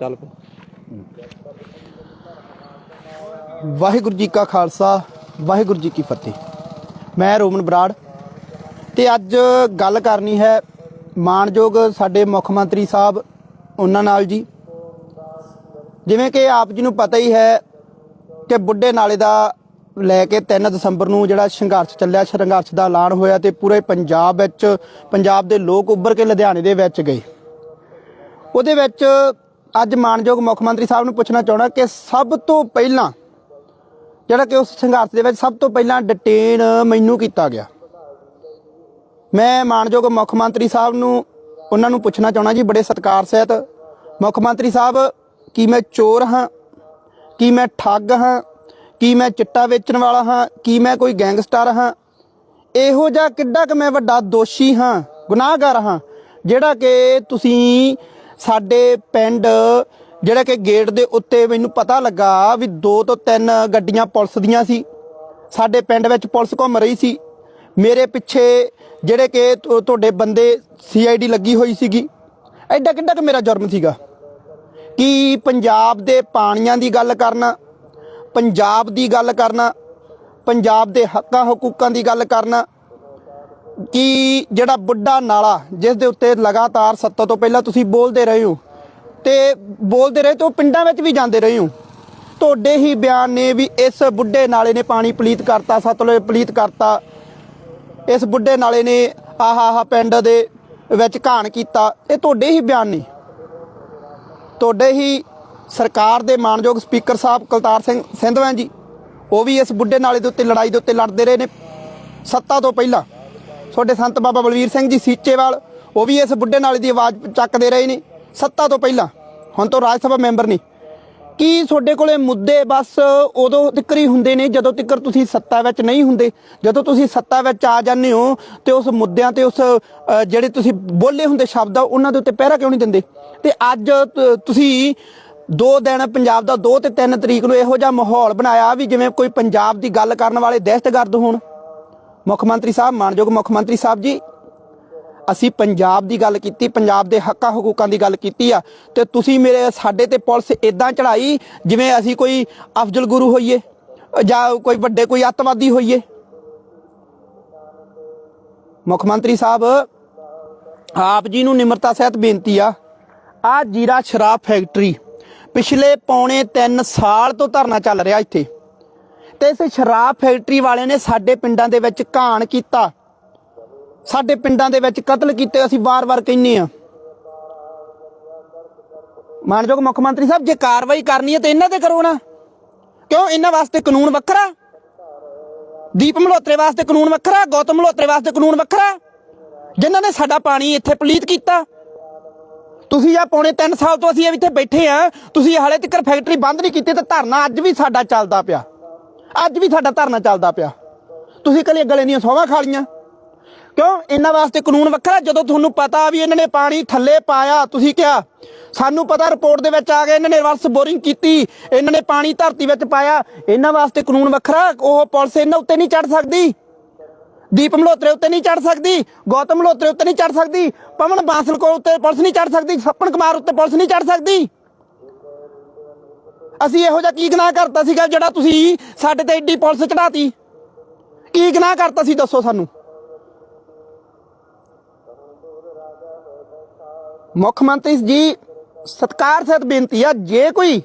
ਚੱਲ ਵਾਹਿਗੁਰੂ ਜੀ ਕਾ ਖਾਲਸਾ, ਵਾਹਿਗੁਰੂ ਜੀ ਕੀ ਫਤਿਹ। ਮੈਂ ਰੋਮਨ ਬਰਾੜ ਤੇ ਅੱਜ ਗੱਲ ਕਰਨੀ ਹੈ ਮਾਨਯੋਗ ਸਾਡੇ ਮੁੱਖ ਮੰਤਰੀ ਸਾਹਿਬ, ਉਹਨਾਂ ਨਾਲ ਜੀ। ਜਿਵੇਂ ਕਿ ਆਪ ਜੀ ਨੂੰ ਪਤਾ ਹੀ ਹੈ ਕਿ ਬੁੱਢੇ ਨਾਲੇ ਦਾ ਲੈ ਕੇ 3 ਦਸੰਬਰ ਨੂੰ ਜਿਹੜਾ ਸੰਘਰਸ਼ ਚੱਲਿਆ, ਸੰਘਰਸ਼ ਦਾ ਐਲਾਨ ਹੋਇਆ ਤੇ ਪੂਰੇ ਪੰਜਾਬ ਵਿੱਚ, ਪੰਜਾਬ ਦੇ ਲੋਕ ਉੱਭਰ ਕੇ ਲੁਧਿਆਣੇ ਦੇ ਵਿੱਚ ਗਏ। ਉਹਦੇ ਵਿੱਚ ਅੱਜ ਮਾਨਯੋਗ ਮੁੱਖ ਮੰਤਰੀ ਸਾਹਿਬ ਨੂੰ ਪੁੱਛਣਾ ਚਾਹਣਾ ਕਿ ਸਭ ਤੋਂ ਪਹਿਲਾਂ ਜਿਹੜਾ ਕਿ ਉਸ ਸੰਘਰਸ਼ ਦੇ ਵਿੱਚ ਸਭ ਤੋਂ ਪਹਿਲਾਂ ਡਿਟੇਨ ਮੈਨੂੰ ਕੀਤਾ ਗਿਆ। ਮੈਂ ਮਾਨਯੋਗ ਮੁੱਖ ਮੰਤਰੀ ਸਾਹਿਬ ਨੂੰ ਉਹਨਾਂ ਨੂੰ ਪੁੱਛਣਾ ਚਾਹਣਾ ਜੀ, ਬੜੇ ਸਤਿਕਾਰ ਸਹਿਤ। ਮੁੱਖ ਮੰਤਰੀ ਸਾਹਿਬ, ਕੀ ਮੈਂ ਚੋਰ ਹਾਂ? ਕੀ ਮੈਂ ਠੱਗ ਹਾਂ? ਕੀ ਮੈਂ ਚਿੱਟਾ ਵੇਚਣ ਵਾਲਾ ਹਾਂ? ਕੀ ਮੈਂ ਕੋਈ ਗੈਂਗਸਟਰ ਹਾਂ? ਇਹੋ ਜਿਹਾ ਕਿੱਡਾ ਕਿ ਮੈਂ ਵੱਡਾ ਦੋਸ਼ੀ ਹਾਂ, ਗੁਨਾਹਗਾਰ ਹਾਂ, ਜਿਹੜਾ ਕਿ ਤੁਸੀਂ ਸਾਡੇ ਪਿੰਡ ਜਿਹੜਾ ਕਿ ਗੇਟ ਦੇ ਉੱਤੇ ਮੈਨੂੰ ਪਤਾ ਲੱਗਾ ਵੀ ਦੋ ਤੋਂ ਤਿੰਨ ਗੱਡੀਆਂ ਪੁਲਿਸ ਦੀਆਂ ਸੀ। ਸਾਡੇ ਪਿੰਡ ਵਿੱਚ ਪੁਲਿਸ ਘੁੰਮ ਰਹੀ ਸੀ। ਮੇਰੇ ਪਿੱਛੇ ਜਿਹੜੇ ਕਿ ਤੁਹਾਡੇ ਬੰਦੇ ਸੀਆਈਡੀ ਲੱਗੀ ਹੋਈ ਸੀਗੀ। ਐਡਾ ਕਿੱਡਾ ਕਿ ਮੇਰਾ ਜੁਰਮ ਸੀਗਾ। ਕਿ ਪੰਜਾਬ ਦੇ ਪਾਣੀਆਂ ਦੀ ਗੱਲ ਕਰਨਾ, ਪੰਜਾਬ ਦੀ ਗੱਲ ਕਰਨਾ, ਪੰਜਾਬ ਦੇ ਹੱਕਾਂ, ਹਕੂਕਾਂ ਦੀ ਗੱਲ ਕਰਨਾ ਕਿ ਜਿਹੜਾ ਬੁੱਢਾ ਨਾਲਾ ਜਿਸ ਦੇ ਉੱਤੇ ਲਗਾਤਾਰ ਸੱਤਾ ਤੋਂ ਪਹਿਲਾਂ ਤੁਸੀਂ ਬੋਲਦੇ ਰਹੇ ਹੋ ਤੇ ਬੋਲਦੇ ਰਹੇ ਤੇ ਉਹ ਪਿੰਡਾਂ ਵਿੱਚ ਵੀ ਜਾਂਦੇ ਰਹੇ ਹੋ। ਤੁਹਾਡੇ ਹੀ ਬਿਆਨ ਨੇ ਵੀ ਇਸ ਬੁੱਢੇ ਨਾਲੇ ਨੇ ਪਾਣੀ ਪਲੀਤ ਕਰਤਾ, ਸਤਲੁਜ ਪਲੀਤ ਕਰਤਾ। ਇਸ ਬੁੱਢੇ ਨਾਲੇ ਨੇ ਆਹਾ ਆਹਾ ਪਿੰਡ ਦੇ ਵਿੱਚ ਘਾਣ ਕੀਤਾ। ਇਹ ਤੁਹਾਡੇ ਹੀ ਬਿਆਨ ਨੇ। ਤੁਹਾਡੇ ਹੀ ਸਰਕਾਰ ਦੇ ਮਾਨਯੋਗ ਸਪੀਕਰ ਸਾਹਿਬ ਕੁਲਤਾਰ ਸਿੰਘ ਸਿੰਧਵਾਂ ਜੀ, ਉਹ ਵੀ ਇਸ ਬੁੱਢੇ ਨਾਲੇ ਦੇ ਉੱਤੇ, ਲੜਾਈ ਦੇ ਉੱਤੇ ਲੜਦੇ ਰਹੇ ਨੇ ਸੱਤਾ ਤੋਂ ਪਹਿਲਾਂ। ਤੁਹਾਡੇ ਸੰਤ ਬਾਬਾ ਬਲਵੀਰ ਸਿੰਘ ਜੀ ਸੀਚੇਵਾਲ, ਉਹ ਵੀ ਇਸ ਬੁੱਢੇ ਨਾਲੇ ਦੀ ਆਵਾਜ਼ ਚੱਕਦੇ ਰਹੇ ਨੇ, ਸੱਤਾ ਤੋਂ ਪਹਿਲਾਂ, ਹੁਣ ਤੋਂ ਰਾਜ ਸਭਾ ਮੈਂਬਰ ਨੇ। ਕੀ ਤੁਹਾਡੇ ਕੋਲੇ ਮੁੱਦੇ ਬਸ ਉਦੋਂ ਤੱਕ ਹੀ ਹੁੰਦੇ ਨੇ, ਜਦੋਂ ਤੱਕ ਤੁਸੀਂ ਸੱਤਾ ਵਿੱਚ ਨਹੀਂ ਹੁੰਦੇ? ਜਦੋਂ ਤੁਸੀਂ ਸੱਤਾ ਵਿੱਚ ਆ ਜਾਂਦੇ ਹੋ ਤੇ ਉਸ ਮੁੱਦਿਆਂ ਤੇ ਉਸ ਜਿਹੜੇ ਤੁਸੀਂ ਬੋਲੇ ਹੁੰਦੇ ਸ਼ਬਦ ਆ, ਉਹਨਾਂ ਦੇ ਉੱਤੇ ਪਹਿਰਾ ਕਿਉਂ ਨਹੀਂ ਦਿੰਦੇ? ਤੇ ਅੱਜ ਤ- ਤੁਸੀਂ ਦੋ ਦਿਨ ਪੰਜਾਬ ਦਾ 2 ਤੇ 3 ਤਰੀਕ ਨੂੰ ਇਹੋ ਜਿਹਾ ਮਾਹੌਲ ਬਣਾਇਆ ਵੀ ਜਿਵੇਂ ਕੋਈ ਪੰਜਾਬ ਦੀ ਗੱਲ ਕਰਨ ਵਾਲੇ ਦਹਿਸ਼ਤਗਰਦ ਹੋਣ। ਮੁੱਖ ਮੰਤਰੀ ਸਾਹਿਬ, ਮਾਨਯੋਗ ਮੁੱਖ ਮੰਤਰੀ ਸਾਹਿਬ ਜੀ, ਅਸੀਂ ਪੰਜਾਬ ਦੀ ਗੱਲ ਕੀਤੀ, ਪੰਜਾਬ ਦੇ ਹੱਕਾਂ ਹਕੂਕਾਂ ਦੀ ਗੱਲ ਕੀਤੀ ਆ, ਤੇ ਤੁਸੀਂ ਮੇਰੇ, ਸਾਡੇ ਤੇ ਪੁਲਿਸ ਇਦਾਂ ਚੜਾਈ ਜਿਵੇਂ ਅਸੀਂ ਕੋਈ ਅਫਜ਼ਲ ਗੁਰੂ ਹੋਈਏ, ਜਾਂ ਕੋਈ ਵੱਡੇ ਕੋਈ ਅੱਤਵਾਦੀ ਹੋਈਏ। ਮੁੱਖ ਮੰਤਰੀ ਸਾਹਿਬ, ਆਪ ਜੀ ਨੂੰ ਨਿਮਰਤਾ ਸਹਿਤ ਬੇਨਤੀ ਆ ਆ ਜੀਰਾ ਸ਼ਰਾਬ ਫੈਕਟਰੀ ਪਿਛਲੇ ਪੌਣੇ 3 ਸਾਲ ਤੋਂ ਧਰਨਾ ਚੱਲ ਰਿਹਾ ਇੱਥੇ। ਤੇ ਇਸ ਸ਼ਰਾਬ ਫੈਕਟਰੀ ਵਾਲਿਆਂ ਨੇ ਸਾਡੇ ਪਿੰਡਾਂ ਦੇ ਵਿੱਚ ਘਾਣ ਕੀਤਾ। ਸਾਡੇ ਪਿੰਡਾਂ ਦੇ ਵਿੱਚ ਕਤਲ ਕੀਤੇ, ਅਸੀਂ ਵਾਰ-ਵਾਰ ਕਹਿੰਨੇ ਆ ਮਾਨਯੋਗ ਮੁੱਖ ਮੰਤਰੀ ਸਾਹਿਬ, ਜੇ ਕਾਰਵਾਈ ਕਰਨੀ ਹੈ ਤੇ ਇਹਨਾਂ ਤੇ ਕਰੋ ਨਾ। ਕਿਉਂ? ਇਹਨਾਂ ਵਾਸਤੇ ਕਾਨੂੰਨ ਵੱਖਰਾ। ਦੀਪ ਮਲਹੋਤਰੇ ਵਾਸਤੇ ਕਾਨੂੰਨ ਵੱਖਰਾ, ਗੌਤਮ ਮਲਹੋਤਰੇ ਵਾਸਤੇ ਕਾਨੂੰਨ ਵੱਖਰਾ। ਜਿਨ੍ਹਾਂ ਨੇ ਸਾਡਾ ਪਾਣੀ ਇੱਥੇ ਪਲੀਤ ਕੀਤਾ। ਤੁਸੀਂ ਆ ਪੌਣੇ 3 ਸਾਲ ਤੋਂ ਅਸੀਂ ਇੱਥੇ ਬੈਠੇ ਆ ਤੁਸੀਂ ਹਾਲੇ ਤੱਕ ਫੈਕਟਰੀ ਬੰਦ ਨਹੀਂ ਕੀਤੀ ਤੇ ਧਰਨਾ ਅੱਜ ਵੀ ਸਾਡਾ ਚੱਲਦਾ ਪਿਆ। ਅੱਜ ਵੀ ਸਾਡਾ ਧਰਨਾ ਚੱਲਦਾ ਪਿਆ। ਤੁਸੀਂ ਕੱਲੇ ਗਲੇ ਦੀਆਂ ਸੋਹਾਂ ਖਾ ਲੀਆਂ ਕਿਉਂ? ਇਹਨਾਂ ਵਾਸਤੇ ਕਾਨੂੰਨ ਵੱਖਰਾ ਜਦੋਂ ਤੁਹਾਨੂੰ ਪਤਾ ਵੀ ਇਹਨਾਂ ਨੇ ਪਾਣੀ ਥੱਲੇ ਪਾਇਆ, ਤੁਸੀਂ ਕਿਹਾ, ਸਾਨੂੰ ਪਤਾ ਰਿਪੋਰਟ ਦੇ ਵਿੱਚ ਆ ਗਿਆ ਇਹਨਾਂ ਨੇ ਰਿਵਰਸ ਬੋਰਿੰਗ ਕੀਤੀ, ਇਹਨਾਂ ਨੇ ਪਾਣੀ ਧਰਤੀ ਵਿੱਚ ਪਾਇਆ। ਇਹਨਾਂ ਵਾਸਤੇ ਕਾਨੂੰਨ ਵੱਖਰਾ ਉਹ ਪੁਲਿਸ ਇਹਨਾਂ ਉੱਤੇ ਨਹੀਂ ਚੜ ਸਕਦੀ। ਦੀਪ ਮਲਹੋਤਰੇ ਉੱਤੇ ਨਹੀਂ ਚੜ ਸਕਦੀ। ਗੌਤਮ ਮਲਹੋਤਰੇ ਉੱਤੇ ਨਹੀਂ ਚੜ ਸਕਦੀ। ਪਵਨ ਬਾਂਸਲ ਕੋ ਉੱਤੇ ਪੁਲਿਸ ਨਹੀਂ ਚੜ ਸਕਦੀ। ਸੱਪਨ ਕੁਮਾਰ ਉੱਤੇ ਪੁਲਿਸ ਨਹੀਂ ਚੜ ਸਕਦੀ। ਅਸੀਂ ਇਹੋ ਜਿਹਾ ਕੀ ਗੁਨਾਹ ਕਰਤਾ ਸੀਗਾ ਜਿਹੜਾ ਤੁਸੀਂ ਸਾਡੇ ਤੇ ਐਡੀ ਪੁਲਿਸ ਚੜਾਤੀ ਕੀ ਗੁਨਾਹ ਕਰਤਾ ਸੀ ਦੱਸੋ ਸਾਨੂੰ। ਮੁੱਖ ਮੰਤਰੀ ਜੀ, ਸਤਕਾਰ ਸਹਿਤ ਬੇਨਤੀ ਆ, ਜੇ ਕੋਈ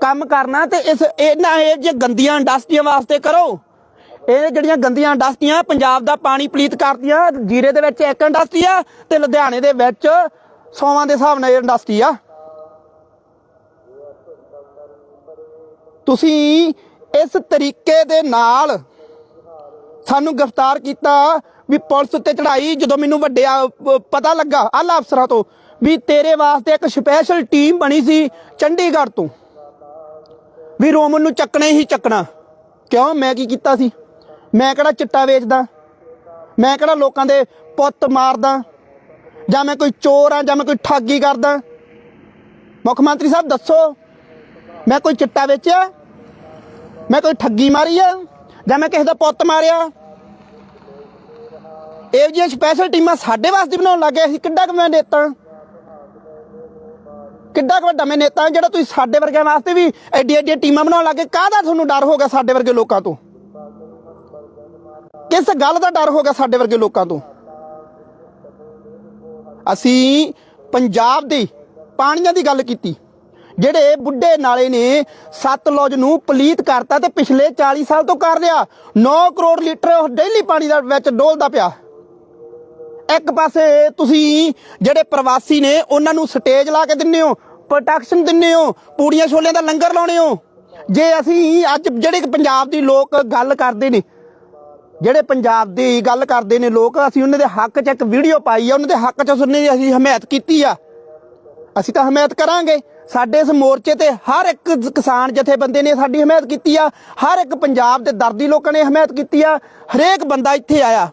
ਕੰਮ ਕਰਨਾ ਤੇ ਇਸ ਇਹਨਾਂ ਇਹ ਜੇ ਗੰਦੀਆਂ ਇੰਡਸਟਰੀਆਂ ਵਾਸਤੇ ਕਰੋ। ਇਹ ਜਿਹੜੀਆਂ ਗੰਦੀਆਂ ਇੰਡਸਟਰੀਆਂ, ਪੰਜਾਬ ਦਾ ਪਾਣੀ ਪਲੀਤ ਕਰਦੀਆਂ, ਜੀਰੇ ਦੇ ਵਿੱਚ ਇੱਕ ਇੰਡਸਟਰੀ ਆ ਤੇ ਲੁਧਿਆਣੇ ਦੇ ਵਿੱਚ ਸੌਵਾਂ ਦੇ ਹਿਸਾਬ ਨਾਲ ਇਹ ਇੰਡਸਟਰੀ ਆ। ਤੁਸੀਂ ਇਸ ਤਰੀਕੇ ਦੇ ਨਾਲ ਸਾਨੂੰ ਗ੍ਰਿਫਤਾਰ ਕੀਤਾ ਵੀ ਪੁਲਿਸ ਉੱਤੇ ਚੜਾਈ ਜਦੋਂ ਮੈਨੂੰ ਵੱਡੇ ਪਤਾ ਲੱਗਾ, ਆਲਾ ਅਫਸਰਾਂ ਤੋਂ, ਵੀ ਤੇਰੇ ਵਾਸਤੇ ਇੱਕ ਸਪੈਸ਼ਲ ਟੀਮ ਬਣੀ ਸੀ ਚੰਡੀਗੜ੍ਹ ਤੋਂ। ਵੀ ਰੋਮਨ ਨੂੰ ਚੱਕਣੇ ਹੀ ਚੱਕਣਾ। ਕਿਉਂ? ਮੈਂ ਕੀ ਕੀਤਾ ਸੀ? ਮੈਂ ਕਿਹੜਾ ਚਿੱਟਾ ਵੇਚਦਾ? ਮੈਂ ਕਿਹੜਾ ਲੋਕਾਂ ਦੇ ਪੁੱਤ ਮਾਰਦਾ? ਜਾਂ ਮੈਂ ਕੋਈ ਚੋਰ ਆ, ਜਾਂ ਮੈਂ ਕੋਈ ਠੱਗੀ ਕਰਦਾ? ਮੁੱਖ ਮੰਤਰੀ ਸਾਹਿਬ, ਦੱਸੋ। ਮੈਂ ਕੋਈ ਚਿੱਟਾ ਵੇਚਿਆ? ਮੈਂ ਕੋਈ ਠੱਗੀ ਮਾਰੀ ਆ? ਜਾਂ ਮੈਂ ਕਿਸੇ ਦਾ ਪੁੱਤ ਮਾਰਿਆ? ਇਹ ਜਿਹੀਆਂ ਸਪੈਸ਼ਲ ਟੀਮਾਂ ਸਾਡੇ ਵਾਸਤੇ ਬਣਾਉਣ ਲੱਗੇ ਅਸੀਂ ਕਿੱਡਾ ਕੁ ਮੈਂ ਨੇਤਾ? ਕਿੱਡਾ ਕੁ ਵੱਡਾ ਮੈਂ ਨੇਤਾ? ਜਿਹੜਾ ਤੁਸੀਂ ਸਾਡੇ ਵਰਗਿਆਂ ਵਾਸਤੇ ਵੀ ਐਡੀ ਐਡੀ ਟੀਮਾਂ ਬਣਾਉਣ ਲੱਗੇ, ਕਾਹਦਾ ਤੁਹਾਨੂੰ ਡਰ ਹੋ ਗਿਆ ਸਾਡੇ ਵਰਗੇ ਲੋਕਾਂ ਤੋਂ? ਕਿਸ ਗੱਲ ਦਾ ਡਰ ਹੋ ਗਿਆ ਸਾਡੇ ਵਰਗੇ ਲੋਕਾਂ ਤੋਂ? ਅਸੀਂ ਪੰਜਾਬ ਦੇ ਪਾਣੀਆਂ ਦੀ ਗੱਲ ਕੀਤੀ। ਜਿਹੜੇ ਬੁੱਢੇ ਨਾਲੇ ਨੇ ਸਤਲੁਜ ਨੂੰ ਪਲੀਤ ਕਰਤਾ ਤੇ ਪਿਛਲੇ 40 ਸਾਲ ਤੋਂ ਕਰ ਰਿਹਾ। 9 ਕਰੋੜ ਲੀਟਰ ਡੇਲੀ ਪਾਣੀ ਦਾ ਵਿੱਚ ਡੋਲਦਾ ਪਿਆ। ਇੱਕ ਪਾਸੇ ਤੁਸੀਂ ਜਿਹੜੇ ਪ੍ਰਵਾਸੀ ਨੇ, ਉਹਨਾਂ ਨੂੰ ਸਟੇਜ ਲਾ ਕੇ ਦਿੰਨੇ ਹੋ, ਪ੍ਰੋਟੈਕਸ਼ਨ ਦਿੰਨੇ ਹੋ, ਪੂੜੀਆਂ ਛੋਲਿਆਂ ਦਾ ਲੰਗਰ ਲਾਉਣੇ ਹੋ। ਜੇ ਅਸੀਂ ਅੱਜ ਜਿਹੜੇ ਪੰਜਾਬ ਦੀ ਲੋਕ ਗੱਲ ਕਰਦੇ ਨੇ, ਜਿਹੜੇ ਪੰਜਾਬ ਦੀ ਗੱਲ ਕਰਦੇ ਨੇ ਲੋਕ, ਅਸੀਂ ਉਹਨਾਂ ਦੇ ਹੱਕ 'ਚ ਇੱਕ ਵੀਡੀਓ ਪਾਈ ਆ, ਉਹਨਾਂ ਦੇ ਹੱਕ 'ਚ ਉਸਨੇ ਅਸੀਂ ਹਮਾਇਤ ਕੀਤੀ ਆ। ਅਸੀਂ ਤਾਂ ਹਮਾਇਤ ਕਰਾਂਗੇ। ਸਾਡੇ ਇਸ ਮੋਰਚੇ ਤੇ ਹਰ ਇੱਕ ਕਿਸਾਨ ਜਥੇਬੰਦੇ ਨੇ ਸਾਡੀ ਹਮਾਇਤ ਕੀਤੀ ਆ, ਹਰ ਇੱਕ ਪੰਜਾਬ ਦੇ ਦਰਦੀ ਲੋਕਾਂ ਨੇ ਹਮਾਇਤ ਕੀਤੀ ਆ, ਹਰੇਕ ਬੰਦਾ ਇੱਥੇ ਆਇਆ।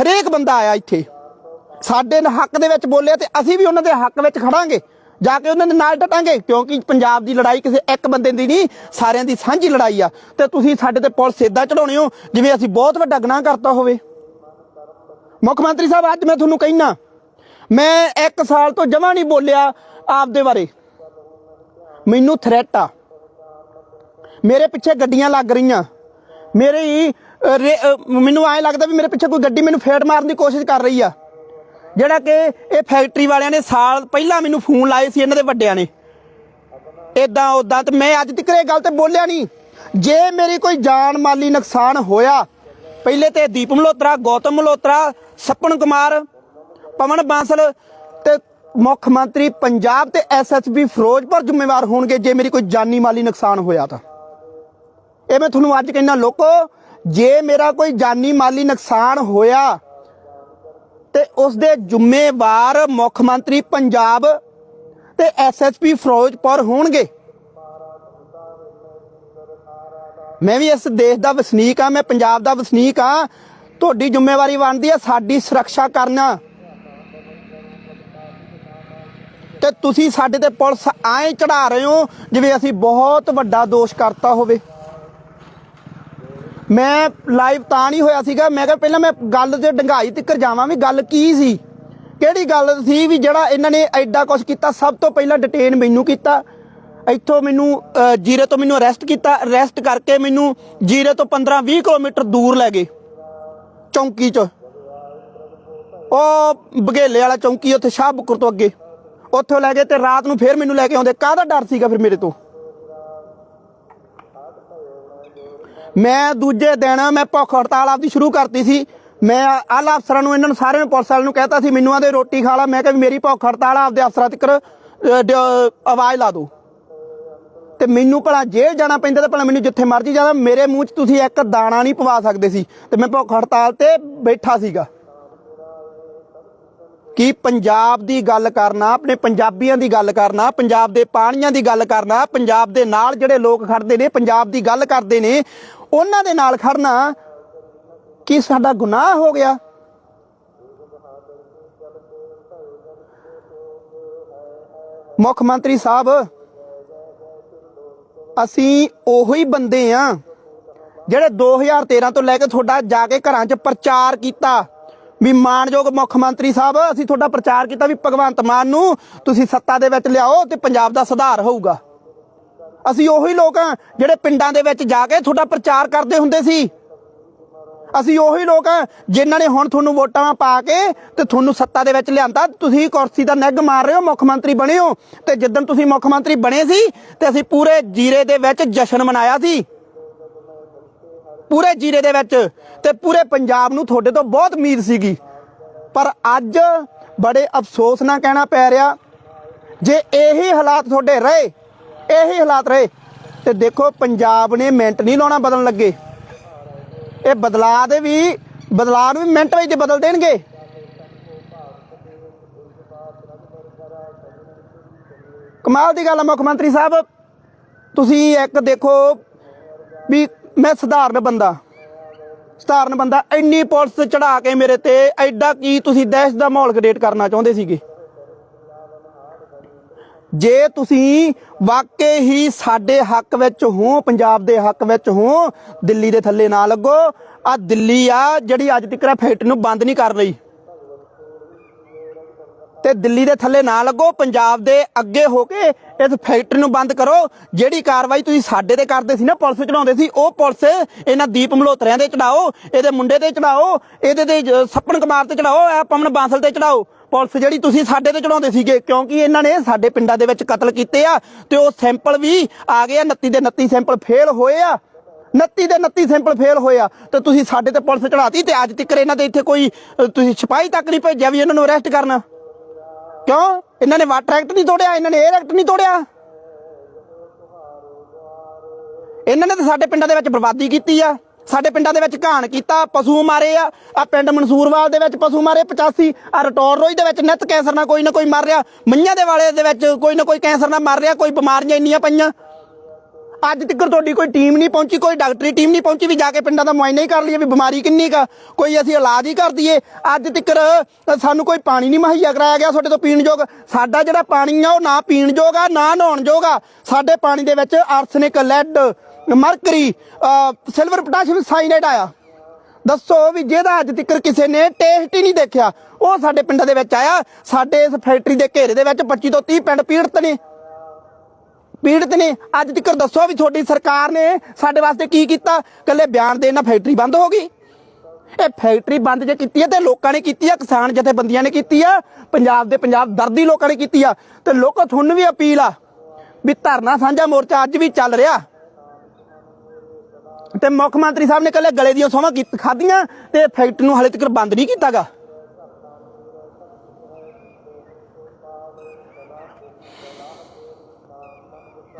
ਹਰੇਕ ਬੰਦਾ ਆਇਆ ਇੱਥੇ। ਸਾਡੇ ਹੱਕ ਦੇ ਵਿੱਚ ਬੋਲਿਆ ਤੇ ਅਸੀਂ ਵੀ ਉਹਨਾਂ ਦੇ ਹੱਕ ਵਿੱਚ ਖੜਾਂਗੇ। ਜਾ ਕੇ ਉਹਨਾਂ ਦੇ ਨਾਲ ਡਟਾਂਗੇ, ਕਿਉਂਕਿ ਪੰਜਾਬ ਦੀ ਲੜਾਈ ਕਿਸੇ ਇੱਕ ਬੰਦੇ ਦੀ ਨਹੀਂ, ਸਾਰਿਆਂ ਦੀ ਸਾਂਝੀ ਲੜਾਈ ਆ। ਤੇ ਤੁਸੀਂ ਸਾਡੇ ਤੇ ਪੁਲਿਸ ਏਦਾਂ ਚੜਾਉਣੇ ਹੋ, ਜਿਵੇਂ ਅਸੀਂ ਬਹੁਤ ਵੱਡਾ ਗੁਨਾਹ ਕਰਤਾ ਹੋਵੇ। ਮੁੱਖ ਮੰਤਰੀ ਸਾਹਿਬ, ਅੱਜ ਮੈਂ ਤੁਹਾਨੂੰ ਕਹਿਣਾ ਮੈਂ ਇੱਕ ਸਾਲ ਤੋਂ ਜਮਾ ਨਹੀਂ ਬੋਲਿਆ ਆਪਦੇ ਬਾਰੇ। ਮੈਨੂੰ ਥ੍ਰੈਟ ਆ। ਮੇਰੇ ਪਿੱਛੇ ਗੱਡੀਆਂ ਲੱਗ ਰਹੀਆਂ। ਮੇਰੀ ਅ, ਰੇ- ਮੈਨੂੰ ਐਂ ਲੱਗਦਾ ਵੀ ਮੇਰੇ ਪਿੱਛੇ ਕੋਈ ਗੱਡੀ ਮੈਨੂੰ ਫੇਟ ਮਾਰਨ ਦੀ ਕੋਸ਼ਿਸ਼ ਕਰ ਰਹੀ ਆ। ਜਿਹੜਾ ਕਿ ਇਹ ਫੈਕਟਰੀ ਵਾਲਿਆਂ ਨੇ ਸਾਲ ਪਹਿਲਾਂ ਮੈਨੂੰ ਫੋਨ ਲਾਏ ਸੀ ਇਹਨਾਂ ਦੇ ਵੱਡਿਆਂ ਨੇ। ਇਦਾਂ ਉਦਾਂ ਤੇ ਮੈਂ ਅੱਜ ਤੱਕ ਇਹ ਗੱਲ ਤੇ ਬੋਲਿਆ ਨਹੀਂ। ਜੇ ਮੇਰੀ ਕੋਈ ਜਾਨ ਮਾਲੀ ਨੁਕਸਾਨ ਹੋਇਆ ਪਹਿਲੇ ਤੇ ਦੀਪ ਮਲਹੋਤਰਾ ਗੌਤਮ ਮਲਹੋਤਰਾ ਸੱਪਣ ਕੁਮਾਰ ਪਵਨ ਬਾਂਸਲ ਤੇ ਮੁੱਖ ਮੰਤਰੀ ਪੰਜਾਬ ਤੇ ਐਸਐਸਪੀ ਫਿਰੋਜ਼ਪੁਰ ਜ਼ਿੰਮੇਵਾਰ ਹੋਣਗੇ ਜੇ ਮੇਰੀ ਕੋਈ ਜਾਨੀ ਮਾਲੀ ਨੁਕਸਾਨ ਹੋਇਆ ਤਾਂ। ਇਹ ਮੈਂ ਤੁਹਾਨੂੰ ਅੱਜ ਕਹਿੰਦਾ, ਲੋਕੋ, ਜੇ ਮੇਰਾ ਕੋਈ ਜਾਨੀ ਮਾਲੀ ਨੁਕਸਾਨ ਹੋਇਆ ਤੇ ਉਸ ਦੇ ਜ਼ਿੰਮੇਵਾਰ ਮੁੱਖ ਮੰਤਰੀ ਪੰਜਾਬ ਤੇ ਐਸਐਸਪੀ ਫਿਰੋਜ਼ਪੁਰ ਹੋਣਗੇ। ਮੈਂ ਵੀ ਇਸ ਦੇਸ਼ ਦਾ ਵਸਨੀਕ ਆ ਮੈਂ ਪੰਜਾਬ ਦਾ ਵਸਨੀਕ ਆ ਤੁਹਾਡੀ ਜ਼ਿੰਮੇਵਾਰੀ ਬਣਦੀ ਆ ਸਾਡੀ ਸੁਰੱਖਿਆ ਕਰਨਾ। ਤੇ ਤੁਸੀਂ ਸਾਡੇ ਤੇ ਪੁਲਿਸ ਐਂ ਚੜਾ ਰਹੇ ਹੋ ਜਿਵੇਂ ਅਸੀਂ ਬਹੁਤ ਵੱਡਾ ਦੋਸ਼ ਕਰਤਾ ਹੋਵੇ। ਮੈਂ ਲਾਈਵ ਤਾਂ ਨਹੀਂ ਹੋਇਆ ਸੀਗਾ। ਮੈਂ ਕਿਹਾ ਪਹਿਲਾਂ ਮੈਂ ਗੱਲ ਤੇ ਡੰਗਾਈ ਤਿੱਕਰ ਜਾਵਾਂ ਵੀ ਗੱਲ ਕੀ ਸੀ? ਕਿਹੜੀ ਗੱਲ ਸੀ ਵੀ ਜਿਹੜਾ ਇਹਨਾਂ ਨੇ ਐਡਾ ਕੁਝ ਕੀਤਾ? ਸਭ ਤੋਂ ਪਹਿਲਾਂ ਡਿਟੇਨ ਮੈਨੂੰ ਕੀਤਾ। ਇੱਥੋਂ ਮੈਨੂੰ ਜੀਰੇ ਤੋਂ ਮੈਨੂੰ ਅਰੈਸਟ ਕੀਤਾ। ਅਰੈਸਟ ਕਰਕੇ ਮੈਨੂੰ ਜੀਰੇ ਤੋਂ 15 20 ਕਿਲੋਮੀਟਰ ਦੂਰ ਲੈ ਗਏ। ਚੌਂਕੀ 'ਚ। ਉਹ ਬਘੇਲੇ ਵਾਲਾ ਚੌਂਕੀ ਉੱਥੇ ਸ਼ਾਹ ਬੁੱਕਰ ਤੋਂ ਅੱਗੇ। ਉੱਥੋਂ ਲੈ ਗਏ ਤੇ ਰਾਤ ਨੂੰ ਫੇਰ ਮੈਨੂੰ ਲੈ ਕੇ ਆਉਂਦੇ। ਕਾਹਦਾ ਡਰ ਸੀਗਾ ਫਿਰ ਮੇਰੇ ਤੋਂ? ਮੈਂ ਦੂਜੇ ਦਿਨ ਮੈਂ ਭੁੱਖ ਹੜਤਾਲ ਆਪਦੀ ਸ਼ੁਰੂ ਕਰਤੀ ਸੀ। ਮੈਂ ਆਲਾ ਅਫਸਰਾਂ ਨੂੰ, ਇਹਨਾਂ ਨੂੰ ਸਾਰਿਆਂ ਨੂੰ, ਪੁਲਿਸ ਵਾਲਿਆਂ ਨੂੰ ਕਹਿਤਾ ਸੀ, ਮੈਨੂੰ ਆਦੇ ਰੋਟੀ ਖਾ ਲਾ। ਮੈਂ ਕਿਹਾ ਵੀ ਮੇਰੀ ਭੁੱਖ ਹੜਤਾਲ ਆਪਦੇ ਅਫਸਰਾਂ ਤੱਕ ਆਵਾਜ਼ ਲਾ ਦਿਓ ਤੇ ਮੈਨੂੰ ਭਲਾ ਜੇਲ੍ਹ ਜਾਣਾ ਪੈਂਦਾ ਤਾਂ ਭਲਾ ਮੈਨੂੰ ਜਿੱਥੇ ਮਰਜ਼ੀ ਜਾਣਾ। ਮੇਰੇ ਮੂੰਹ 'ਚ ਤੁਸੀਂ ਇੱਕ ਦਾਣਾ ਨਹੀਂ ਪਵਾ ਸਕਦੇ ਸੀ। ਤੇ ਮੈਂ ਭੁੱਖ ਹੜਤਾਲ ਤੇ ਬੈਠਾ ਸੀਗਾ। ਕਿ ਪੰਜਾਬ ਦੀ ਗੱਲ ਕਰਨਾ, ਆਪਣੇ ਪੰਜਾਬੀਆਂ ਦੀ ਗੱਲ ਕਰਨਾ, ਪੰਜਾਬ ਦੇ ਪਾਣੀਆਂ ਦੀ ਗੱਲ ਕਰਨਾ, ਪੰਜਾਬ ਦੇ ਨਾਲ ਜਿਹੜੇ ਲੋਕ ਖੜਦੇ ਨੇ, ਪੰਜਾਬ ਦੀ ਗੱਲ ਕਰਦੇ ਨੇ, ਉਹਨਾਂ ਦੇ ਨਾਲ ਖੜਨਾ ਕੀ ਸਾਡਾ ਗੁਨਾਹ ਹੋ ਗਿਆ? ਮੁੱਖ ਮੰਤਰੀ ਸਾਹਿਬ, ਅਸੀਂ ਉਹੀ ਬੰਦੇ ਆ ਜਿਹੜੇ 2013 ਤੋਂ ਲੈ ਕੇ ਤੁਹਾਡਾ ਜਾ ਕੇ ਘਰਾਂ 'ਚ ਪ੍ਰਚਾਰ ਕੀਤਾ। ਵੀ ਮਾਨਯੋਗ ਮੁੱਖ ਮੰਤਰੀ ਸਾਹਿਬ, ਅਸੀਂ ਤੁਹਾਡਾ ਪ੍ਰਚਾਰ ਕੀਤਾ ਵੀ ਭਗਵੰਤ ਮਾਨ ਨੂੰ ਤੁਸੀਂ ਸੱਤਾ ਦੇ ਵਿੱਚ ਲਿਆਓ ਤੇ ਪੰਜਾਬ ਦਾ ਸੁਧਾਰ ਹੋਊਗਾ। ਅਸੀਂ ਉਹੀ ਲੋਕ ਆ ਜਿਹੜੇ ਪਿੰਡਾਂ ਦੇ ਵਿੱਚ ਜਾ ਕੇ ਤੁਹਾਡਾ ਪ੍ਰਚਾਰ ਕਰਦੇ ਹੁੰਦੇ ਸੀ। ਅਸੀਂ ਉਹੀ ਲੋਕ ਆ ਜਿਨ੍ਹਾਂ ਨੇ ਹੁਣ ਤੁਹਾਨੂੰ ਵੋਟਾਂ ਪਾ ਕੇ ਤੇ ਤੁਹਾਨੂੰ ਸੱਤਾ ਦੇ ਵਿੱਚ ਲਿਆਂਦਾ। ਤੁਸੀਂ ਕੁਰਸੀ ਦਾ ਨਿੱਘ ਮਾਰ ਰਹੇ ਹੋ, ਮੁੱਖ ਮੰਤਰੀ ਬਣੇ ਹੋ। ਤੇ ਜਿੱਦਣ ਤੁਸੀਂ ਮੁੱਖ ਮੰਤਰੀ ਬਣੇ ਸੀ ਤੇ ਅਸੀਂ ਪੂਰੇ ਜੀਰੇ ਦੇ ਵਿੱਚ ਜਸ਼ਨ ਮਨਾਇਆ ਸੀ। ਪੂਰੇ ਜੀਰੇ ਦੇ ਵਿੱਚ ਤੇ ਪੂਰੇ ਪੰਜਾਬ ਨੂੰ ਤੁਹਾਡੇ ਤੋਂ ਬਹੁਤ ਉਮੀਦ ਸੀਗੀ। ਪਰ ਅੱਜ ਬੜੇ ਅਫਸੋਸ ਨਾਲ ਕਹਿਣਾ ਪੈ ਰਿਹਾ, ਜੇ ਇਹੀ ਹਾਲਾਤ ਤੁਹਾਡੇ ਰਹੇ, ਇਹੀ ਹਾਲਾਤ ਰਹੇ, ਤੇ ਦੇਖੋ ਪੰਜਾਬ ਨੇ ਮਿੰਟ ਨਹੀਂ ਲਾਉਣਾ ਬਦਲਣ ਲੱਗੇ। ਇਹ ਬਦਲਾਅ ਦੇ ਵੀ, ਬਦਲਾਅ ਨੂੰ ਵੀ ਮਿੰਟ ਵਿੱਚ ਬਦਲ ਦੇਣਗੇ। ਕਮਾਲ ਦੀ ਗੱਲ ਹੈ ਮੁੱਖ ਮੰਤਰੀ ਸਾਹਿਬ। ਤੁਸੀਂ ਇੱਕ ਦੇਖੋ ਵੀ ਮੈਂ ਸਧਾਰਨ ਬੰਦਾ। ਸਧਾਰਨ ਬੰਦਾ ਇੰਨੀ ਪੁਲਿਸ ਚੜਾ ਕੇ ਮੇਰੇ ਤੇ, ਐਡਾ ਕੀ ਤੁਸੀਂ ਦਹਿਸ਼ਤ ਦਾ ਮਾਹੌਲ ਕ੍ਰੀਏਟ ਕਰਨਾ ਚਾਹੁੰਦੇ ਸੀਗੇ? ਜੇ ਤੁਸੀਂ ਵਾਕਈ ਹੀ ਸਾਡੇ ਹੱਕ ਵਿੱਚ ਹੋ, ਪੰਜਾਬ ਦੇ ਹੱਕ ਵਿੱਚ ਹੋ, ਦਿੱਲੀ ਦੇ ਥੱਲੇ ਨਾ ਲੱਗੋ ਆ ਦਿੱਲੀ ਆ ਜਿਹੜੀ ਅੱਜ ਤੱਕ ਫੈਕਟਰੀ ਨੂੰ ਬੰਦ ਨਹੀਂ ਕਰ ਰਹੀ। ਤੇ ਦਿੱਲੀ ਦੇ ਥੱਲੇ ਨਾ ਲੱਗੋ, ਪੰਜਾਬ ਦੇ ਅੱਗੇ ਹੋ ਕੇ ਇਸ ਫੈਕਟਰੀ ਨੂੰ ਬੰਦ ਕਰੋ। ਜਿਹੜੀ ਕਾਰਵਾਈ ਤੁਸੀਂ ਸਾਡੇ ਤੇ ਕਰਦੇ ਸੀ ਨਾ, ਪੁਲਿਸ ਚੜਾਉਂਦੇ ਸੀ, ਉਹ ਪੁਲਿਸ ਇਹਨਾਂ ਦੀਪ ਮਲਹੋਤਰਿਆਂ ਦੇ ਚੜਾਓ ਇਹਦੇ ਮੁੰਡੇ ਤੇ ਚੜਾਓ ਇਹਦੇ ਤੇ ਸੱਪਣ ਕੁਮਾਰ ਤੇ ਚੜਾਓ ਇਹ ਪਵਨ ਬਾਂਸਲ ਤੇ ਚੜਾਓ ਪੁਲਿਸ ਜਿਹੜੀ ਤੁਸੀਂ ਸਾਡੇ ਤੇ ਚੜਾਉਂਦੇ ਸੀਗੇ, ਕਿਉਂਕਿ ਇਹਨਾਂ ਨੇ ਸਾਡੇ ਪਿੰਡਾਂ ਦੇ ਵਿੱਚ ਕਤਲ ਕੀਤੇ ਆ, ਤੇ ਉਹ ਸੈਂਪਲ ਵੀ ਆ ਗਏ ਆ 29 ਦੇ 29 ਸੈਂਪਲ ਫੇਲ ਹੋਏ ਆ। 29 ਦੇ 29 ਸੈਂਪਲ ਫੇਲ ਹੋਏ ਆ, ਤੇ ਤੁਸੀਂ ਸਾਡੇ ਤੇ ਪੁਲਿਸ ਚੜਾਤੀ ਤੇ ਅੱਜ ਤੱਕ ਇਹਨਾਂ ਦੇ ਇੱਥੇ ਕੋਈ ਤੁਸੀਂ ਸਿਪਾਹੀ ਤੱਕ ਨਹੀਂ ਭੇਜਿਆ ਵੀ ਇਹਨਾਂ ਨੂੰ ਅਰੈਸਟ ਕਰਨਾ। ਕਿਉਂ? ਇਹਨਾਂ ਨੇ ਵਾਟਰ ਐਕਟ ਨਹੀਂ ਤੋੜਿਆ, ਇਹਨਾਂ ਨੇ 에ਅਰ ਐਕਟ ਨਹੀਂ ਤੋੜਿਆ। ਇਹਨਾਂ ਨੇ ਤਾਂ ਸਾਡੇ ਪਿੰਡਾਂ ਦੇ ਵਿੱਚ ਬਰਬਾਦੀ ਕੀਤੀ ਆ। ਸਾਡੇ ਪਿੰਡਾਂ ਦੇ ਵਿੱਚ ਘਾਣ ਕੀਤਾ, ਪਸ਼ੂ ਮਾਰੇ ਆ। ਆ ਪਿੰਡ ਮਨਸੂਰਵਾਲ ਦੇ ਵਿੱਚ ਪਸ਼ੂ ਮਾਰੇ 85 ਆ ਰਟੌਰ ਰੋਈ ਦੇ ਵਿੱਚ ਨਿਤ ਕੈਂਸਰ ਨਾਲ ਕੋਈ ਨਾ ਕੋਈ ਮਰ ਰਿਹਾ। ਮਈਆਂ ਦੇ ਵਾਲੇ ਦੇ ਵਿੱਚ ਕੋਈ ਨਾ ਕੋਈ ਕੈਂਸਰ ਨਾਲ ਮਰ ਰਿਹਾ, ਕੋਈ ਬਿਮਾਰੀਆਂ ਇੰਨੀਆਂ ਪਈਆਂ। ਅੱਜ ਤੱਕ ਤੁਹਾਡੀ ਕੋਈ ਟੀਮ ਨਹੀਂ ਪਹੁੰਚੀ, ਕੋਈ ਡਾਕਟਰੀ ਟੀਮ ਨਹੀਂ ਪਹੁੰਚੀ ਵੀ ਜਾ ਕੇ ਪਿੰਡਾਂ ਦਾ ਮੁਆਇਨਾ ਹੀ ਕਰ ਲਈਏ ਵੀ ਬਿਮਾਰੀ ਕਿੰਨੀ ਕਾ ਕੋਈ ਅਸੀਂ ਇਲਾਜ ਹੀ ਕਰ ਦਈਏ। ਅੱਜ ਤੱਕ ਸਾਨੂੰ ਕੋਈ ਪਾਣੀ ਨਹੀਂ ਮੁਹੱਈਆ ਕਰਾਇਆ ਗਿਆ ਤੁਹਾਡੇ ਤੋਂ ਪੀਣ ਯੋਗ। ਸਾਡਾ ਜਿਹੜਾ ਪਾਣੀ ਆ, ਉਹ ਨਾ ਪੀਣ ਯੋਗ ਆ, ਨਾ ਨਹਾਉਣ ਯੋਗ ਆ। ਸਾਡੇ ਪਾਣੀ ਦੇ ਵਿੱਚ arsenic lead mercury silver potassium cyanide ਆਇਆ। ਦੱਸੋ ਵੀ ਜਿਹਦਾ ਅੱਜ ਤੱਕ ਕਿਸੇ ਨੇ ਟੇਸਟ ਹੀ ਨਹੀਂ ਦੇਖਿਆ। ਉਹ ਸਾਡੇ ਪਿੰਡਾਂ ਦੇ ਵਿੱਚ ਆਇਆ। ਸਾਡੇ ਇਸ ਫੈਕਟਰੀ ਦੇ ਘੇਰੇ ਦੇ ਵਿੱਚ 25 ਤੋਂ 30 ਪਿੰਡ ਪੀੜਤ ਨੇ। ਪੀੜਤ ਨੇ। ਅੱਜ ਤੱਕ ਦੱਸੋ ਵੀ ਤੁਹਾਡੀ ਸਰਕਾਰ ਨੇ ਸਾਡੇ ਵਾਸਤੇ ਕੀ ਕੀਤਾ? ਕੱਲੇ ਬਿਆਨ ਦੇਣ ਨਾਲ ਫੈਕਟਰੀ ਬੰਦ ਹੋ ਗਈ। ਇਹ ਫੈਕਟਰੀ ਬੰਦ ਜੇ ਕੀਤੀ ਹੈ ਤੇ ਲੋਕਾਂ ਨੇ ਕੀਤੀ ਆ, ਕਿਸਾਨ ਜਥੇਬੰਦੀਆਂ ਨੇ ਕੀਤੀ ਆ, ਪੰਜਾਬ ਦੇ ਪੰਜਾਬ ਦਰਦੀ ਲੋਕਾਂ ਨੇ ਕੀਤੀ ਆ। ਤੇ ਲੋਕੋ, ਤੁਹਾਨੂੰ ਵੀ ਅਪੀਲ ਆ ਵੀ ਧਰਨਾ ਸਾਂਝਾ ਮੋਰਚਾ ਅੱਜ ਵੀ ਚੱਲ ਰਿਹਾ। ਤੇ ਮੁੱਖ ਮੰਤਰੀ ਸਾਹਿਬ ਨੇ ਕੱਲੇ ਗਲੇ ਦੀਆਂ ਸੋਹਾਂ ਖਾਧੀਆਂ ਤੇ ਫੈਕਟਰੀ ਨੂੰ ਹਾਲੇ ਤੱਕ ਬੰਦ ਨਹੀਂ ਕੀਤਾਗਾ।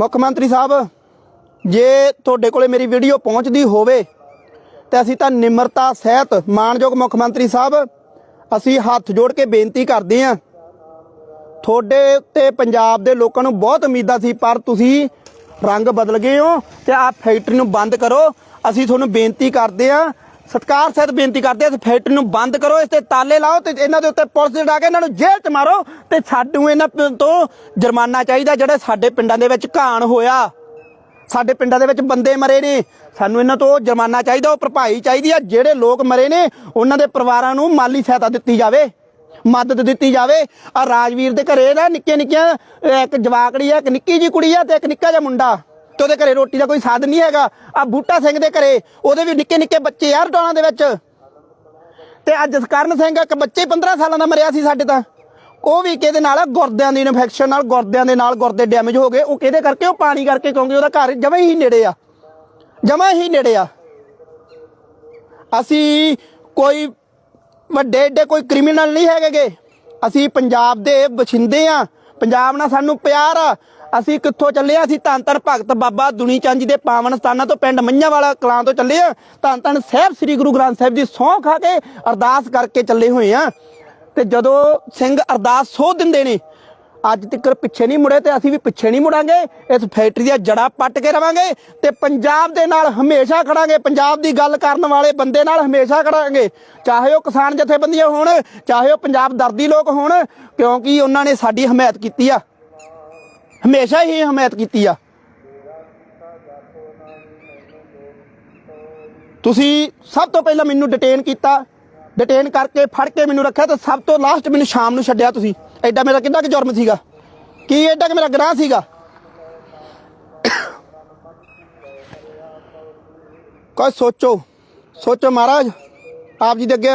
ਮੁੱਖ ਮੰਤਰੀ ਸਾਹਿਬ, ਜੇ ਤੁਹਾਡੇ ਕੋਲੇ ਮੇਰੀ ਵੀਡੀਓ ਪਹੁੰਚਦੀ ਹੋਵੇ, ਤੇ ਅਸੀਂ ਤਾਂ ਨਿਮਰਤਾ ਸਹਿਤ ਮਾਨਯੋਗ ਮੁੱਖ ਮੰਤਰੀ ਸਾਹਿਬ, ਅਸੀਂ ਹੱਥ ਜੋੜ ਕੇ ਬੇਨਤੀ ਕਰਦੇ ਹਾਂ। ਤੁਹਾਡੇ ਉੱਤੇ ਪੰਜਾਬ ਦੇ ਲੋਕਾਂ ਨੂੰ ਬਹੁਤ ਉਮੀਦਾਂ ਸੀ, ਪਰ ਤੁਸੀਂ ਰੰਗ ਬਦਲ ਗਏ ਹੋ ਤੇ ਆਹ ਫੈਕਟਰੀ ਨੂੰ ਬੰਦ ਕਰੋ। ਅਸੀਂ ਤੁਹਾਨੂੰ ਬੇਨਤੀ ਕਰਦੇ ਹਾਂ ਸਤਕਾਰ ਸਹਿਤ ਬੇਨਤੀ ਕਰਦੇ ਇਸ ਫੈਕਟਰੀ ਨੂੰ ਬੰਦ ਕਰੋ, ਇਸ ਤੇ ਤਾਲੇ ਲਾਓ ਤੇ ਇਹਨਾਂ ਦੇ ਉੱਤੇ ਪੁਲਿਸ ਡਾ ਕੇ ਇਹਨਾਂ ਨੂੰ ਜੇਲ੍ਹ 'ਚ ਮਾਰੋ ਤੇ ਸਾਨੂੰ ਇਹਨਾਂ ਪ- ਤੋਂ ਜੁਰਮਾਨਾ ਚਾਹੀਦਾ ਜਿਹੜੇ ਸਾਡੇ ਪਿੰਡਾਂ ਦੇ ਵਿੱਚ ਘਾਣ ਹੋਇਆ। ਸਾਡੇ ਪਿੰਡਾਂ ਦੇ ਵਿੱਚ ਬੰਦੇ ਮਰੇ ਨੇ। ਸਾਨੂੰ ਇਹਨਾਂ ਤੋਂ ਜੁਰਮਾਨਾ ਚਾਹੀਦਾ, ਉਹ ਭਰਪਾਈ ਚਾਹੀਦੀ ਆ। ਜਿਹੜੇ ਲੋਕ ਮਰੇ ਨੇ, ਉਹਨਾਂ ਦੇ ਪਰਿਵਾਰਾਂ ਨੂੰ ਮਾਲੀ ਸਹਾਇਤਾ ਦਿੱਤੀ ਜਾਵੇ, ਮਦਦ ਦਿੱਤੀ ਜਾਵੇ। ਆ ਰਾਜਵੀਰ ਦੇ ਘਰੇ ਨਾ ਨਿੱਕੀਆਂ ਨਿੱਕੀਆਂ ਇੱਕ ਜਵਾਕੜੀ ਆ, ਇੱਕ ਨਿੱਕੀ ਜੀ ਕੁੜੀ ਆ ਤੇ ਇੱਕ ਨਿੱਕਾ ਜਿਹਾ ਮੁੰਡਾ। ਤੇ ਉਹਦੇ ਘਰੇ ਰੋਟੀ ਦਾ ਕੋਈ ਸਾਧਨ ਨਹੀਂ ਹੈਗਾ। ਆ ਬੂਟਾ ਸਿੰਘ ਦੇ ਘਰੇ, ਉਹਦੇ ਵੀ ਨਿੱਕੇ ਨਿੱਕੇ ਬੱਚੇ ਆ ਰਟਾਉਣਾ ਦੇ ਵਿੱਚ। ਤੇ ਅੱਜ ਜਸਕਰਨ ਸਿੰਘ ਇੱਕ ਬੱਚੇ 15 ਸਾਲਾਂ ਦਾ ਮਰਿਆ ਸੀ ਸਾਡੇ ਤਾਂ। ਉਹ ਵੀ ਕਿਹਦੇ ਨਾਲ ਗੁਰਦਿਆਂ ਦੀ ਇਨਫੈਕਸ਼ਨ ਨਾਲ, ਗੁਰਦਿਆਂ ਦੇ ਨਾਲ ਗੁਰਦੇ ਡੈਮੇਜ ਹੋ ਗਏ। ਉਹ ਕਿਹਦੇ ਕਰਕੇ? ਉਹ ਪਾਣੀ ਕਰਕੇ, ਕਿਉਂਕਿ ਉਹਦਾ ਘਰ ਜਮੇ ਹੀ ਨੇੜੇ ਆ। ਜਮਾਂ ਹੀ ਨੇੜੇ ਆ। ਅਸੀਂ ਕੋਈ ਵੱਡੇ ਏਡੇ ਕੋਈ ਕ੍ਰਿਮੀਨਲ ਨਹੀਂ ਹੈਗੇਗੇ। ਅਸੀਂ ਪੰਜਾਬ ਦੇ ਵਸਿੰਦੇ ਆ। ਪੰਜਾਬ ਨਾਲ ਸਾਨੂੰ ਪਿਆਰ ਆ। ਅਸੀਂ ਕਿੱਥੋਂ ਚੱਲੇ ਆ? ਅਸੀਂ ਧੰਨ ਧੰਨ ਭਗਤ ਬਾਬਾ ਦੁਨੀ ਚੰਦ ਜੀ ਦੇ ਪਾਵਨ ਸਥਾਨਾਂ ਤੋਂ ਪਿੰਡ ਮੰਝਾਂ ਵਾਲਾ ਕਲਾਂ ਤੋਂ ਚੱਲੇ ਆ। ਧੰਨ ਧੰਨ ਸਾਹਿਬ, ਸ੍ਰੀ ਗੁਰੂ ਗ੍ਰੰਥ ਸਾਹਿਬ ਦੀ ਸਹੁੰ ਖਾ ਕੇ ਅਰਦਾਸ ਕਰਕੇ ਚੱਲੇ ਹੋਏ ਆ। ਤੇ ਜਦੋਂ ਸਿੰਘ ਅਰਦਾਸ ਸੋ ਦਿੰਦੇ ਨੇ, ਅੱਜ ਤੱਕ ਪਿੱਛੇ ਨਹੀਂ ਮੁੜੇ ਤੇ ਅਸੀਂ ਵੀ ਪਿੱਛੇ ਨਹੀਂ ਮੁੜਾਂਗੇ। ਇਸ ਫੈਕਟਰੀ ਦੀਆਂ ਜੜਾਂ ਪੱਟ ਕੇ ਰਵਾਂਗੇ ਤੇ ਪੰਜਾਬ ਦੇ ਨਾਲ ਹਮੇਸ਼ਾ ਖੜਾਂਗੇ। ਪੰਜਾਬ ਦੀ ਗੱਲ ਕਰਨ ਵਾਲੇ ਬੰਦੇ ਨਾਲ ਹਮੇਸ਼ਾ ਖੜਾਂਗੇ। ਚਾਹੇ ਉਹ ਕਿਸਾਨ ਜਥੇਬੰਦੀਆਂ ਹੋਣ, ਚਾਹੇ ਉਹ ਪੰਜਾਬ ਦਰਦੀ ਲੋਕ ਹੋਣ, ਕਿਉਂਕਿ ਉਹਨਾਂ ਨੇ ਸਾਡੀ ਹਮਾਇਤ ਕੀਤੀ ਆ। ਹਮੇਸ਼ਾ ਹੀ ਹਮਾਇਤ ਕੀਤੀ ਆ। ਤੁਸੀਂ ਸਭ ਤੋਂ ਪਹਿਲਾਂ ਮੈਨੂੰ ਡਿਟੇਨ ਕੀਤਾ ਡਿਟੇਨ ਕਰਕੇ ਫੜ ਕੇ ਮੈਨੂੰ ਰੱਖਿਆ ਤੇ ਸਭ ਤੋਂ ਲਾਸਟ ਮੈਨੂੰ ਸ਼ਾਮ ਨੂੰ ਛੱਡਿਆ ਤੁਸੀਂ। ਐਡਾ ਮੇਰਾ ਕਿੰਨਾ ਕੁ ਜੁਰਮ ਸੀਗਾ? ਕੀ ਐਡਾ ਕਿ ਮੇਰਾ ਗੁਨਾਹ ਸੀਗਾ? ਕੋਈ ਸੋਚੋ ਸੋਚੋ ਮਹਾਰਾਜ, ਆਪ ਜੀ ਦੇ ਅੱਗੇ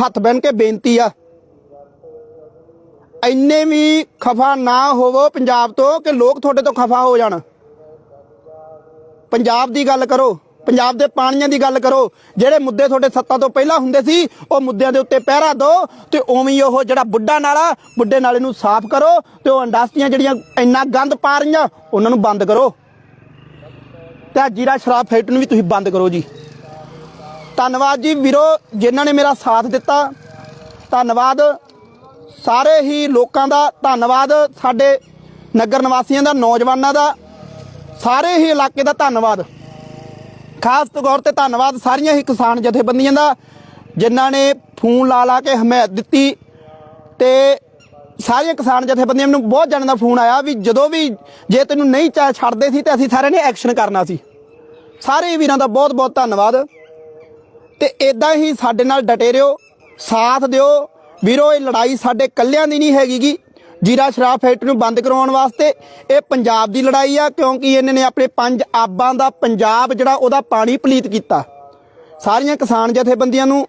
ਹੱਥ ਬੰਨ ਕੇ ਬੇਨਤੀ ਆ। ਇੰਨੇ ਵੀ ਖਫਾ ਨਾ ਹੋਵੋ ਪੰਜਾਬ ਤੋਂ ਕਿ ਲੋਕ ਤੁਹਾਡੇ ਤੋਂ ਖਫਾ ਹੋ ਜਾਣ। ਪੰਜਾਬ ਦੀ ਗੱਲ ਕਰੋ, ਪੰਜਾਬ ਦੇ ਪਾਣੀਆਂ ਦੀ ਗੱਲ ਕਰੋ, ਜਿਹੜੇ ਮੁੱਦੇ ਤੁਹਾਡੇ ਸੱਤਾ ਤੋਂ ਪਹਿਲਾਂ ਹੁੰਦੇ ਸੀ, ਉਹ ਮੁੱਦਿਆਂ ਦੇ ਉੱਤੇ ਪਹਿਰਾ ਦਿਓ ਤੇ ਉਵੇਂ ਉਹ ਜਿਹੜਾ ਬੁੱਢਾ ਨਾਲਾ, ਬੁੱਢੇ ਨਾਲੇ ਨੂੰ ਸਾਫ਼ ਕਰੋ ਤੇ ਉਹ ਇੰਡਸਟਰੀਆਂ ਜਿਹੜੀਆਂ ਇੰਨਾ ਗੰਦ ਪਾ ਰਹੀਆਂ, ਉਹਨਾਂ ਨੂੰ ਬੰਦ ਕਰੋ। ਤੇ ਜੀਰਾ ਸ਼ਰਾਬ ਫੈਕਟਰੀ ਨੂੰ ਵੀ ਤੁਸੀਂ ਬੰਦ ਕਰੋ ਜੀ। ਧੰਨਵਾਦ ਜੀ ਵੀਰੋ, ਜਿਨ੍ਹਾਂ ਨੇ ਮੇਰਾ ਸਾਥ ਦਿੱਤਾ। ਧੰਨਵਾਦ। ਸਾਰੇ ਹੀ ਲੋਕਾਂ ਦਾ ਧੰਨਵਾਦ, ਸਾਡੇ ਨਗਰ ਨਿਵਾਸੀਆਂ ਦਾ, ਨੌਜਵਾਨਾਂ ਦਾ, ਸਾਰੇ ਹੀ ਇਲਾਕੇ ਦਾ ਧੰਨਵਾਦ। ਖਾਸ ਤੌਰ ਤੇ ਧੰਨਵਾਦ ਸਾਰੀਆਂ ਹੀ ਕਿਸਾਨ ਜਥੇਬੰਦੀਆਂ ਦਾ, ਜਿਨ੍ਹਾਂ ਨੇ ਫੋਨ ਲਾ ਲਾ ਕੇ ਹਮਾਇਤ ਦਿੱਤੀ ਤੇ ਸਾਰੀਆਂ ਕਿਸਾਨ ਜਥੇਬੰਦੀਆਂ ਨੂੰ ਬਹੁਤ ਜਣਾਂ ਦਾ ਫੋਨ ਆਇਆ ਵੀ ਜਦੋਂ ਵੀ ਜੇ ਤੈਨੂੰ ਨਹੀਂ ਚਾਹ ਛੱਡਦੇ ਸੀ ਤੇ ਅਸੀਂ ਸਾਰਿਆਂ ਨੇ ਐਕਸ਼ਨ ਕਰਨਾ ਸੀ। ਸਾਰੇ ਵੀਰਾਂ ਦਾ ਬਹੁਤ ਬਹੁਤ ਧੰਨਵਾਦ। ਤੇ ਇਦਾਂ ਹੀ ਸਾਡੇ ਨਾਲ ਡਟੇ ਰਹੋ, ਸਾਥ ਦਿਓ ਵੀਰੋ, ਇਹ ਲੜਾਈ ਸਾਡੇ ਕੱਲਿਆਂ ਦੀ ਨਹੀਂ ਹੈਗੀਗੀ ਜੀਰਾ ਸ਼ਰਾਬ ਫੈਕਟਰੀ ਨੂੰ ਬੰਦ ਕਰਵਾਉਣ ਵਾਸਤੇ ਇਹ ਪੰਜਾਬ ਦੀ ਲੜਾਈ ਆ, ਕਿਉਂਕਿ ਇਹਨਾਂ ਨੇ ਆਪਣੇ ਪੰਜ ਆਬਾਂ ਦਾ ਪੰਜਾਬ ਜਿਹੜਾ ਉਹਦਾ ਪਾਣੀ ਪਲੀਤ ਕੀਤਾ। ਸਾਰੀਆਂ ਕਿਸਾਨ ਜਥੇਬੰਦੀਆਂ ਨੂੰ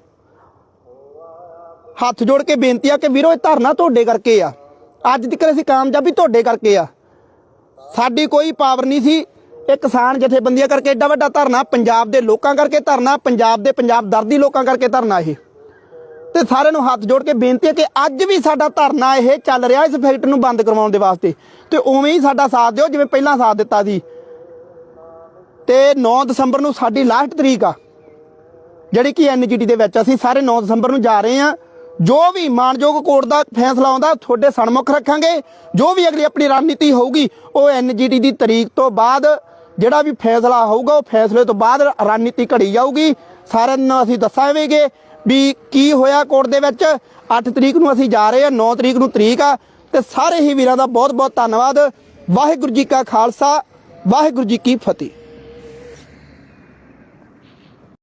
ਹੱਥ ਜੋੜ ਕੇ ਬੇਨਤੀ ਆ ਕਿ ਵੀਰੋ, ਇਹ ਧਰਨਾ ਤੁਹਾਡੇ ਕਰਕੇ ਆ। ਅੱਜ ਤੱਕ ਅਸੀਂ ਕਾਮਯਾਬੀ ਤੁਹਾਡੇ ਕਰਕੇ ਆ। ਸਾਡੀ ਕੋਈ ਪਾਵਰ ਨਹੀਂ ਸੀ। ਇਹ ਕਿਸਾਨ ਜਥੇਬੰਦੀਆਂ ਕਰਕੇ ਐਡਾ ਵੱਡਾ ਧਰਨਾ, ਪੰਜਾਬ ਦੇ ਲੋਕਾਂ ਕਰਕੇ ਧਰਨਾ, ਪੰਜਾਬ ਦੇ ਪੰਜਾਬ ਦਰਦੀ ਲੋਕਾਂ ਕਰਕੇ ਧਰਨਾ ਇਹ। ਤੇ ਸਾਰਿਆਂ ਨੂੰ ਹੱਥ ਜੋੜ ਕੇ ਬੇਨਤੀ ਹੈ ਕਿ ਅੱਜ ਵੀ ਸਾਡਾ ਧਰਨਾ ਇਹ ਚੱਲ ਰਿਹਾ ਇਸ ਫੈਕਟਰੀ ਨੂੰ ਬੰਦ ਕਰਵਾਉਣ ਦੇ ਵਾਸਤੇ। ਤੇ ਉਵੇਂ ਹੀ ਸਾਡਾ ਸਾਥ ਦਿਓ, ਜਿਵੇਂ ਪਹਿਲਾਂ ਸਾਥ ਦਿੱਤਾ ਸੀ। ਤੇ 9 ਦਸੰਬਰ ਨੂੰ ਸਾਡੀ ਲਾਸਟ ਤਰੀਕ ਆ, ਜਿਹੜੀ ਕਿ ਐਨਜੀਟੀ ਦੇ ਵਿੱਚ ਅਸੀਂ ਸਾਰੇ 9 ਦਸੰਬਰ ਨੂੰ ਜਾ ਰਹੇ ਹਾਂ। ਜੋ ਵੀ ਮਾਨਯੋਗ ਕੋਰਟ ਦਾ ਫੈਸਲਾ ਆਉਂਦਾ, ਤੁਹਾਡੇ ਸਨਮੁਖ ਰੱਖਾਂਗੇ। ਜੋ ਵੀ ਅਗਲੀ ਆਪਣੀ ਰਣਨੀਤੀ ਹੋਊਗੀ, ਉਹ ਐਨਜੀਟੀ ਦੀ ਤਰੀਕ ਤੋਂ ਬਾਅਦ ਜਿਹੜਾ ਵੀ ਫੈਸਲਾ ਹੋਊਗਾ, ਉਹ ਫੈਸਲੇ ਤੋਂ ਬਾਅਦ ਰਣਨੀਤੀ ਘੜੀ ਜਾਊਗੀ। ਸਾਰਿਆਂ ਨੂੰ ਅਸੀਂ ਦੱਸਾਂਗੇ ਵੀ ਕੀ ਹੋਇਆ ਕੋਰਟ ਦੇ ਵਿੱਚ? 8 ਤਰੀਕ ਨੂੰ ਅਸੀਂ ਜਾ ਰਹੇ ਹਾਂ 9 ਤਰੀਕ ਨੂੰ ਤਰੀਕ ਆ। ਤੇ ਸਾਰੇ ਹੀ ਵੀਰਾਂ ਦਾ ਬਹੁਤ ਬਹੁਤ ਧੰਨਵਾਦ। ਵਾਹਿਗੁਰੂ ਜੀ ਕਾ ਖਾਲਸਾ, ਵਾਹਿਗੁਰੂ ਜੀ ਕੀ ਫਤਿਹ।